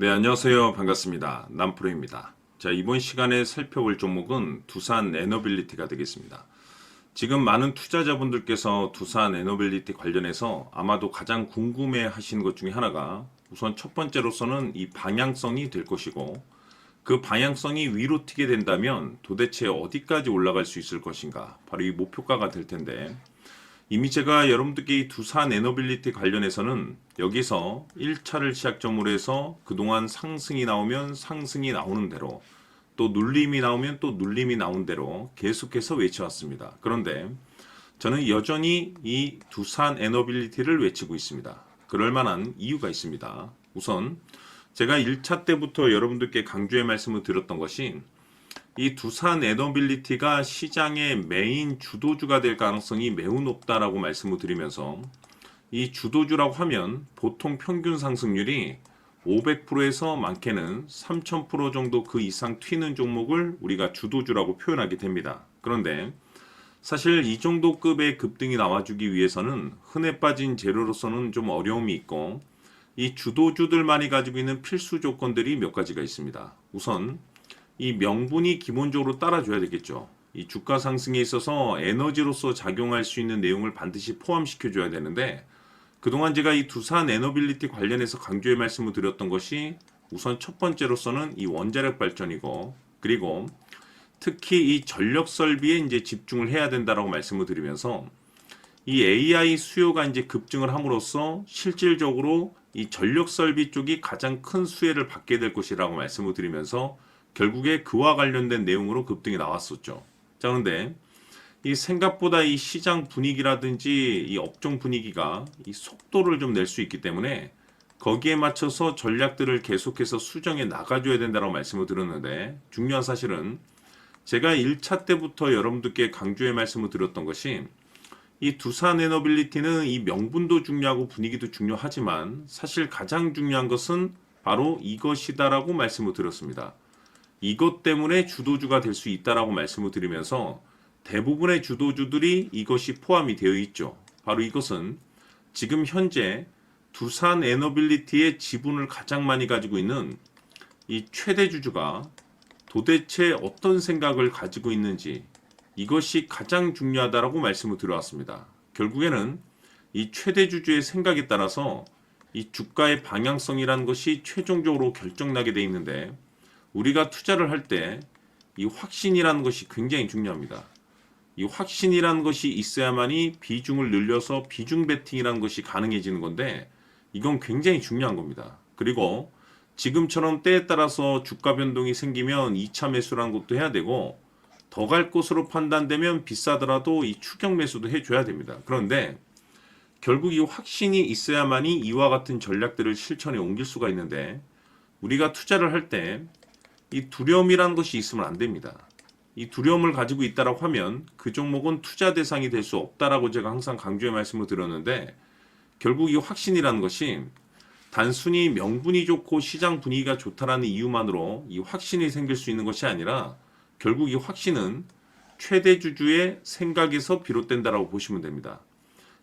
네, 안녕하세요. 반갑습니다. 남프로입니다. 자, 이번 시간에 살펴볼 종목은 두산 에너빌리티가 되겠습니다. 지금 많은 투자자분들께서 두산 에너빌리티 관련해서 아마도 가장 궁금해 하시는 것 중에 하나가 우선 첫 번째로서는 이 방향성이 될 것이고 그 방향성이 위로 튀게 된다면 도대체 어디까지 올라갈 수 있을 것인가? 바로 이 목표가가 될 텐데 이미 제가 여러분들께 이 두산 에너빌리티 관련해서는 여기서 1차를 시작점으로 해서 그동안 상승이 나오면 상승이 나오는 대로 또 눌림이 나오면 또 눌림이 나온 대로 계속해서 외쳐왔습니다. 그런데 저는 여전히 이 두산 에너빌리티를 외치고 있습니다. 그럴 만한 이유가 있습니다. 우선 제가 1차 때부터 여러분들께 강조의 말씀을 드렸던 것이 이 두산 에너빌리티가 시장의 메인 주도주가 될 가능성이 매우 높다라고 말씀을 드리면서 이 주도주라고 하면 보통 평균 상승률이 500%에서 많게는 3000% 정도 그 이상 튀는 종목을 우리가 주도주라고 표현하게 됩니다. 그런데 사실 이 정도 급의 급등이 나와주기 위해서는 흔해 빠진 재료로서는 좀 어려움이 있고 이 주도주들만이 가지고 있는 필수 조건들이 몇 가지가 있습니다. 우선 이 명분이 기본적으로 따라줘야 되겠죠. 이 주가 상승에 있어서 에너지로서 작용할 수 있는 내용을 반드시 포함시켜 줘야 되는데 그동안 제가 이 두산 에너빌리티 관련해서 강조의 말씀을 드렸던 것이 우선 첫 번째로서는 이 원자력 발전이고 그리고 특히 이 전력 설비에 이제 집중을 해야 된다라고 말씀을 드리면서 이 AI 수요가 이제 급증을 함으로써 실질적으로 이 전력 설비 쪽이 가장 큰 수혜를 받게 될 것이라고 말씀을 드리면서 결국에 그와 관련된 내용으로 급등이 나왔었죠. 자, 그런데 이 생각보다 이 시장 분위기라든지 이 업종 분위기가 이 속도를 좀 낼 수 있기 때문에 거기에 맞춰서 전략들을 계속해서 수정해 나가줘야 된다고 말씀을 드렸는데 중요한 사실은 제가 1차 때부터 여러분들께 강조의 말씀을 드렸던 것이 이 두산 에너빌리티는 이 명분도 중요하고 분위기도 중요하지만 사실 가장 중요한 것은 바로 이것이다라고 말씀을 드렸습니다. 이것 때문에 주도주가 될 수 있다라고 말씀을 드리면서 대부분의 주도주들이 이것이 포함이 되어 있죠. 바로 이것은 지금 현재 두산 에너빌리티의 지분을 가장 많이 가지고 있는 이 최대 주주가 도대체 어떤 생각을 가지고 있는지 이것이 가장 중요하다라고 말씀을 드려왔습니다. 결국에는 이 최대 주주의 생각에 따라서 이 주가의 방향성이라는 것이 최종적으로 결정나게 돼 있는데 우리가 투자를 할 때 이 확신이라는 것이 굉장히 중요합니다. 이 확신이라는 것이 있어야만이 비중을 늘려서 비중 베팅이라는 것이 가능해지는 건데 이건 굉장히 중요한 겁니다. 그리고 지금처럼 때에 따라서 주가 변동이 생기면 2차 매수라는 것도 해야 되고 더갈 것으로 판단되면 비싸더라도 이 추격 매수도 해줘야 됩니다. 그런데 결국 이 확신이 있어야만이 이와 같은 전략들을 실천에 옮길 수가 있는데 우리가 투자를 할 때 이 두려움이라는 것이 있으면 안 됩니다. 이 두려움을 가지고 있다라고 하면 그 종목은 투자 대상이 될 수 없다라고 제가 항상 강조의 말씀을 드렸는데 결국 이 확신이라는 것이 단순히 명분이 좋고 시장 분위기가 좋다라는 이유만으로 이 확신이 생길 수 있는 것이 아니라 결국 이 확신은 최대 주주의 생각에서 비롯된다라고 보시면 됩니다.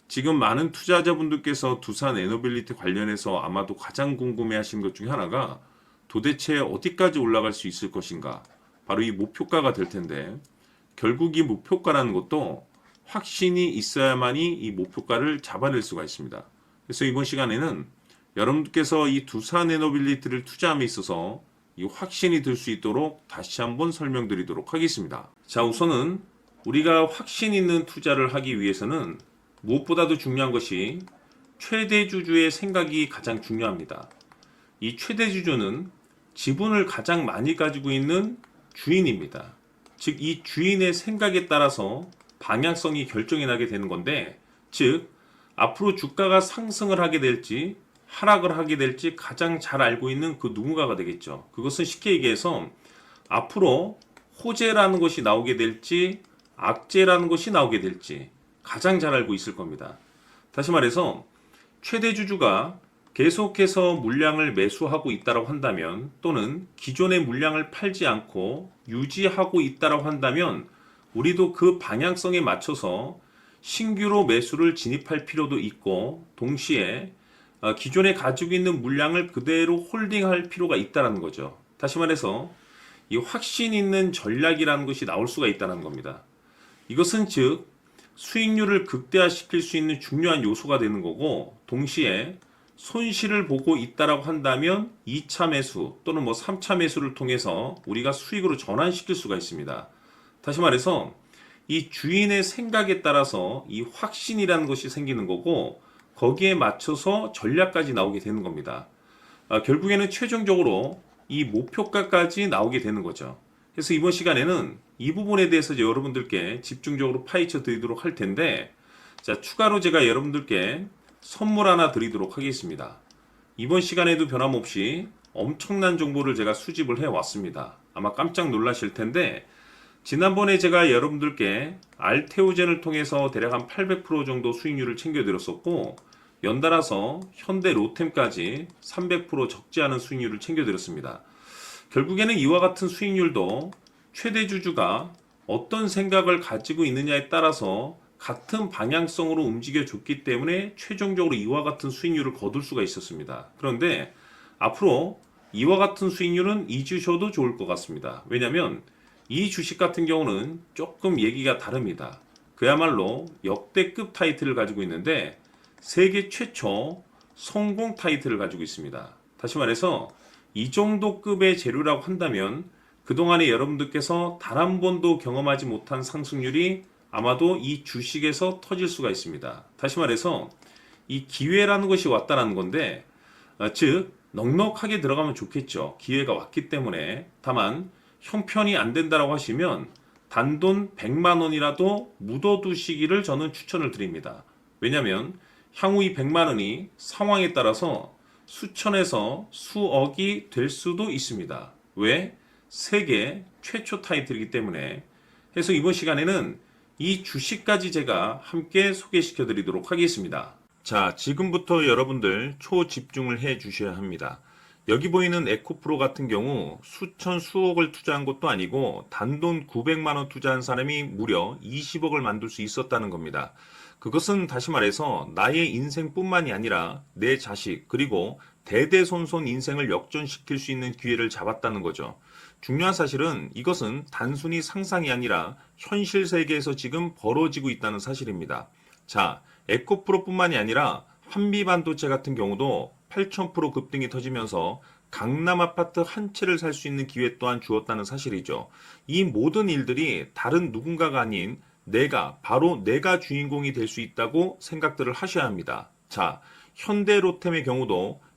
지금 많은 투자자분들께서 두산 에너빌리티 관련해서 아마도 가장 궁금해 하신 것 중에 하나가 도대체 어디까지 올라갈 수 있을 것인가? 바로 이 목표가가 될 텐데 결국 이 목표가라는 것도 확신이 있어야만이 이 목표가를 잡아낼 수가 있습니다. 그래서 이번 시간에는 여러분께서 이 두산 에너빌리티를 투자함에 있어서 이 확신이 들 수 있도록 다시 한번 설명드리도록 하겠습니다. 자, 우선은 우리가 확신 있는 투자를 하기 위해서는 무엇보다도 중요한 것이 최대 주주의 생각이 가장 중요합니다. 이 최대 주주는 지분을 가장 많이 가지고 있는 주인입니다. 즉, 이 주인의 생각에 따라서 방향성이 결정이 나게 되는 건데, 즉, 앞으로 주가가 상승을 하게 될지, 하락을 하게 될지 가장 잘 알고 있는 그 누군가가 되겠죠. 그것은 쉽게 얘기해서 앞으로 호재라는 것이 나오게 될지, 악재라는 것이 나오게 될지 가장 잘 알고 있을 겁니다. 다시 말해서, 최대 주주가 계속해서 물량을 매수하고 있다고 한다면 또는 기존의 물량을 팔지 않고 유지하고 있다고 한다면 우리도 그 방향성에 맞춰서 신규로 매수를 진입할 필요도 있고 동시에 어, 기존에 가지고 있는 물량을 그대로 홀딩할 필요가 있다는 거죠. 다시 말해서 이 확신 있는 전략이라는 것이 나올 수가 있다는 겁니다. 이것은 즉 수익률을 극대화시킬 수 있는 중요한 요소가 되는 거고 동시에 손실을 보고 있다라고 한다면 2차 매수 또는 뭐 3차 매수를 통해서 우리가 수익으로 전환시킬 수가 있습니다. 다시 말해서 이 주인의 생각에 따라서 이 확신이라는 것이 생기는 거고 거기에 맞춰서 전략까지 나오게 되는 겁니다. 아, 결국에는 최종적으로 이 목표가까지 나오게 되는 거죠. 그래서 이번 시간에는 이 부분에 대해서 이제 여러분들께 집중적으로 파헤쳐 드리도록 할 텐데, 자, 추가로 제가 여러분들께 선물 하나 드리도록 하겠습니다. 이번 시간에도 변함없이 엄청난 정보를 제가 수집을 해 왔습니다. 아마 깜짝 놀라실 텐데, 지난번에 제가 여러분들께 알테오젠을 통해서 대략 한 800% 정도 수익률을 챙겨드렸었고, 연달아서 현대 로템까지 300% 적지 않은 수익률을 챙겨드렸습니다. 결국에는 이와 같은 수익률도 최대 주주가 어떤 생각을 가지고 있느냐에 따라서 같은 방향성으로 움직여 줬기 때문에 최종적으로 이와 같은 수익률을 거둘 수가 있었습니다. 그런데 앞으로 이와 같은 수익률은 잊으셔도 좋을 것 같습니다. 왜냐하면 이 주식 같은 경우는 조금 얘기가 다릅니다. 그야말로 역대급 타이틀을 가지고 있는데 세계 최초 성공 타이틀을 가지고 있습니다. 다시 말해서 이 정도 급의 재료라고 한다면 그동안에 여러분들께서 단 한 번도 경험하지 못한 상승률이 아마도 이 주식에서 터질 수가 있습니다. 다시 말해서 이 기회라는 것이 왔다는 건데, 어, 즉, 넉넉하게 들어가면 좋겠죠. 기회가 왔기 때문에. 다만, 형편이 안 된다라고 하시면 단돈 100만 원이라도 묻어두시기를 저는 추천을 드립니다. 왜냐하면 향후 이 100만 원이 상황에 따라서 수천에서 수억이 될 수도 있습니다. 왜? 세계 최초 타이틀이기 때문에. 해서 이번 시간에는 이 주식까지 제가 함께 소개시켜 드리도록 하겠습니다. 자, 지금부터 여러분들 초집중을 해 주셔야 합니다. 여기 보이는 에코프로 같은 경우 수천 수억을 투자한 것도 아니고 단돈 900만 원 투자한 사람이 무려 20억을 만들 수 있었다는 겁니다. 그것은 다시 말해서 나의 인생뿐만이 아니라 내 자식 그리고 대대손손 인생을 역전시킬 수 있는 기회를 잡았다는 거죠. 중요한 사실은 이것은 단순히 상상이 아니라 현실 세계에서 지금 벌어지고 있다는 사실입니다. 자, 에코프로뿐만이 아니라 한미반도체 같은 경우도 8,000% 급등이 터지면서 강남 아파트 한 채를 살 수 있는 기회 또한 주었다는 사실이죠. 이 모든 일들이 다른 누군가가 아닌 내가 바로 내가 주인공이 될 수 있다고 생각들을 하셔야 합니다. 자, 현대 로템의 경우도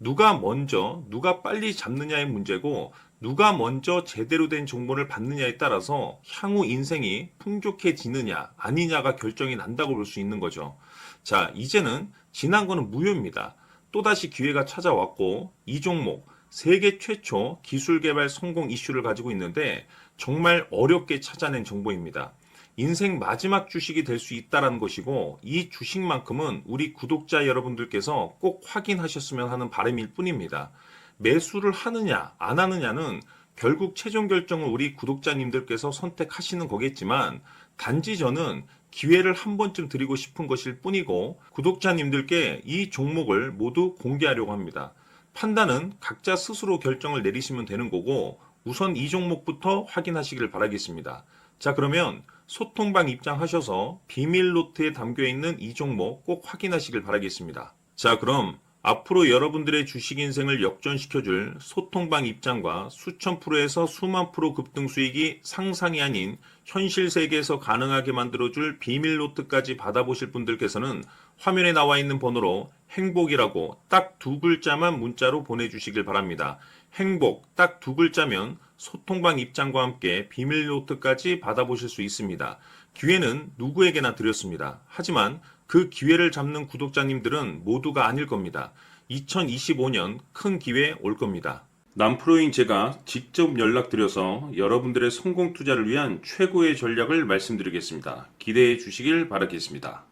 누가 먼저, 누가 빨리 잡느냐의 문제고, 누가 먼저 제대로 된 정보를 받느냐에 따라서 향후 인생이 풍족해지느냐, 아니냐가 결정이 난다고 볼 수 있는 거죠. 자, 이제는 지난 거는 무효입니다. 또다시 기회가 찾아왔고 이 종목 세계 최초 기술 개발 성공 이슈를 가지고 있는데 정말 어렵게 찾아낸 정보입니다. 인생 마지막 주식이 될 수 있다라는 것이고 이 주식만큼은 우리 구독자 여러분들께서 꼭 확인하셨으면 하는 바람일 뿐입니다. 매수를 하느냐 안 하느냐는 결국 최종 결정을 우리 구독자님들께서 선택하시는 거겠지만 단지 저는 기회를 한 번쯤 드리고 싶은 것일 뿐이고 구독자님들께 이 종목을 모두 공개하려고 합니다. 판단은 각자 스스로 결정을 내리시면 되는 거고 우선 이 종목부터 확인하시길 바라겠습니다. 자 그러면 소통방 입장하셔서 비밀 노트에 담겨 있는 이 종목 꼭 확인하시길 바라겠습니다. 자 그럼 앞으로 여러분들의 주식 인생을 역전시켜줄 소통방 입장과 수천 프로에서 수만 프로 급등 수익이 상상이 아닌 현실 세계에서 가능하게 만들어줄 비밀 노트까지 받아보실 분들께서는 화면에 나와 있는 번호로 행복이라고 딱 두 글자만 문자로 보내주시길 바랍니다. 행복 딱 두 글자면 소통방 입장과 함께 비밀 노트까지 받아보실 수 있습니다. 기회는 누구에게나 드렸습니다. 하지만 그 기회를 잡는 구독자님들은 모두가 아닐 겁니다. 2025년 큰 기회 올 겁니다. 남프로인 제가 직접 연락드려서 여러분들의 성공 투자를 위한 최고의 전략을 말씀드리겠습니다. 기대해 주시길 바라겠습니다.